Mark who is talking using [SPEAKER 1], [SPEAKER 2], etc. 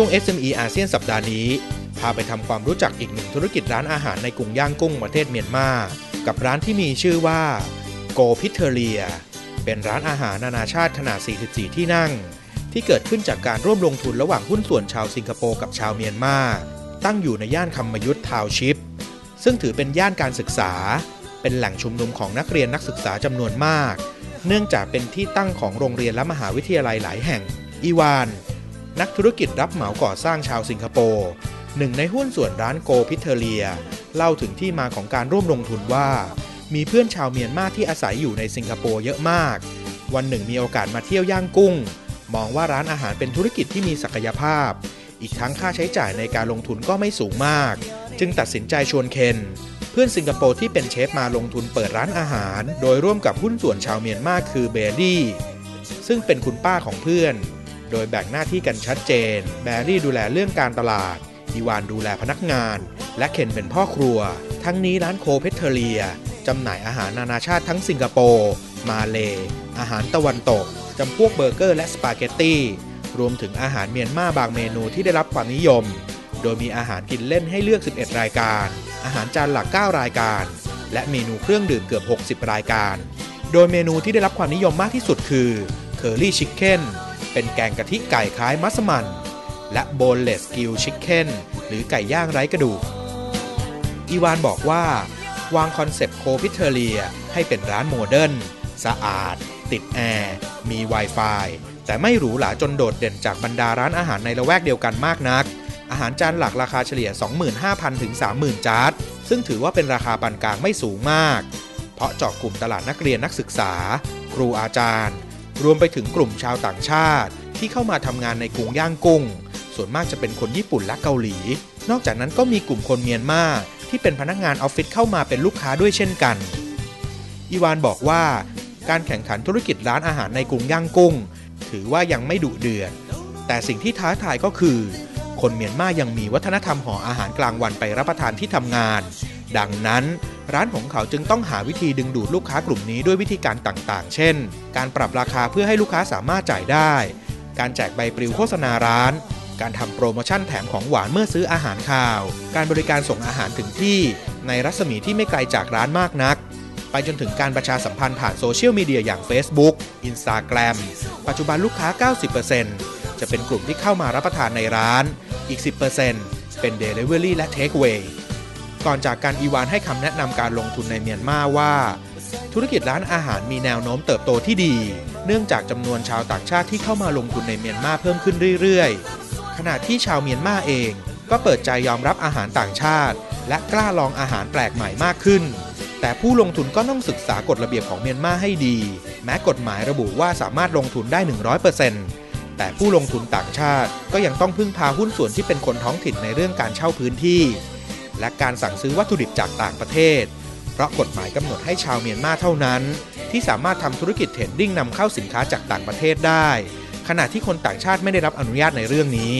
[SPEAKER 1] ช่วง SME อาเซียนสัปดาห์นี้ พาไปทำความรู้จักอีกหนึ่งธุรกิจร้านอาหารในกรุงย่างกุ้งประเทศเมียนมา กับร้านที่มีชื่อว่าโกพิเทเลีย เป็นร้านอาหารนานาชาติขนาด 44 ที่นั่ง ที่เกิดขึ้นจากการร่วมลงทุนระหว่างหุ้นส่วนชาวสิงคโปร์กับชาวเมียนมา ตั้งอยู่ในย่านคำมยุทธทาวชิป ซึ่งถือเป็นย่านการศึกษา เป็นแหล่งชุมนุมของนักเรียนนักศึกษาจำนวนมาก เนื่องจากเป็นที่ตั้งของโรงเรียนและมหาวิทยาลัยหลายแห่ง อีวาน นักธุรกิจรับเหมาก่อสร้างชาวสิงคโปร์หนึ่งในหุ้นส่วนร้านโกพิเทเลีย เล่าถึงที่มาของการร่วมลงทุนว่า มีเพื่อนชาวเมียนมาที่อาศัยอยู่ในสิงคโปร์เยอะมาก วันหนึ่งมีโอกาสมาเที่ยวย่างกุ้ง มองว่าร้านอาหารเป็นธุรกิจที่มีศักยภาพ อีกทั้งค่าใช้จ่ายในการลงทุนก็ไม่สูงมาก จึงตัดสินใจชวนเคนเพื่อนสิงคโปร์ที่เป็นเชฟมาลงทุนเปิดร้านอาหาร โดยร่วมกับหุ้นส่วนชาวเมียนมาคือเบลลี่ซึ่งเป็นคุณป้าของเพื่อน โดยแบ่งหน้าที่กันชัดเจน แบรี่ดูแลเรื่องการตลาด อีวานดูแลพนักงาน และเคนเป็นพ่อครัว ทั้งนี้ร้านโคเพเทเลียจำหน่ายอาหารนานาชาติทั้งสิงคโปร์ มาเล อาหารตะวันตก จำพวกเบอร์เกอร์และสปาเกตตี้รวมถึงอาหารเมียนมาบางเมนูที่ได้รับความนิยม โดยมีอาหารกินเล่นให้เลือก 11 รายการ อาหารจานหลัก 9 รายการ และเมนูเครื่องดื่มเกือบ 60 รายการ โดยเมนูที่ได้รับความนิยมมากที่สุดคือเคอรี่ชิคเก้น เป็นแกงกะทิไก่คล้ายมัสมั่น และโบนเลสกิลชิคเก้นหรือไก่ย่างไร้กระดูก อีวานบอกว่าวางคอนเซปต์โคพิเทเลียให้เป็นร้านโมเดิร์นสะอาด ติดแอร์มี Wi-Fi แต่ไม่หรูหราจนโดดเด่นจากบรรดาร้านอาหารในละแวกเดียวกันมากนัก อาหารจานหลักราคาเฉลี่ย 25,000 ถึง 30,000 จาร์ดซึ่งถือว่าเป็นราคาปานกลางไม่สูงมาก เพราะเจาะกลุ่มตลาดนักเรียนนักศึกษา ครูอาจารย์ รวมไปถึงกลุ่มชาวต่างชาติ ที่เข้ามาทำงานในกรุงย่างกุ้ง ส่วนมากจะเป็นคนญี่ปุ่นและเกาหลี นอกจากนั้นก็มีกลุ่มคนเมียนมาที่เป็นพนักงานออฟฟิศเข้ามาเป็นลูกค้าด้วยเช่นกัน อีวานบอกว่า การแข่งขันธุรกิจร้านอาหารในกรุงย่างกุ้ง ถือว่ายังไม่ดุเดือด แต่สิ่งที่ท้าทายก็คือ คนเมียนมายังมีวัฒนธรรมห่ออาหารกลางวันไปรับประทานที่ทำงาน ดังนั้น ร้านของเขาจึงต้องหาวิธีดึงดูดลูกค้ากลุ่มนี้ด้วยวิธีการต่างๆ เช่น การปรับราคาเพื่อให้ลูกค้าสามารถจ่ายได้ การแจกใบปลิวโฆษณาร้าน การทำโปรโมชั่นแถมของหวานเมื่อซื้ออาหารข่าว การบริการส่งอาหารถึงที่ ในรัศมีที่ไม่ไกลจากร้านมากนัก ไปจนถึงการประชาสัมพันธ์ผ่านโซเชียลมีเดียอย่าง Facebook Instagram ปัจจุบันลูกค้า 90%จะเป็นกลุ่มที่เข้ามารับประทานในร้าน อีก 10%เป็น Delivery และ Takeaway ก่อนจากการอีวานให้คำแนะนำการลงทุนในเมียนมาว่า ธุรกิจร้านอาหารมีแนวโน้มเติบโตที่ดี เนื่องจากจำนวนชาวต่างชาติที่เข้ามาลงทุนในเมียนมาเพิ่มขึ้นเรื่อยๆ ขณะที่ชาวเมียนมาเองก็เปิดใจยอมรับอาหารต่างชาติ และกล้าลองอาหารแปลกใหม่มากขึ้น แต่ผู้ลงทุนก็ต้องศึกษากฎระเบียบของเมียนมาให้ดี แม้กฎหมายระบุว่าสามารถลงทุนได้ 100%แต่ผู้ลงทุนต่างชาติก็ยังต้องพึ่งพาหุ้นส่วนที่เป็นคนท้องถิ่นในเรื่องการเช่าพื้นที่ และการสั่งซื้อวัตถุดิบจากต่างประเทศ เพราะกฎหมายกำหนดให้ชาวเมียนมาเท่านั้น ที่สามารถทำธุรกิจเทรดดิ้งนำเข้าสินค้าจากต่างประเทศได้ ขณะที่คนต่างชาติไม่ได้รับอนุญาตในเรื่องนี้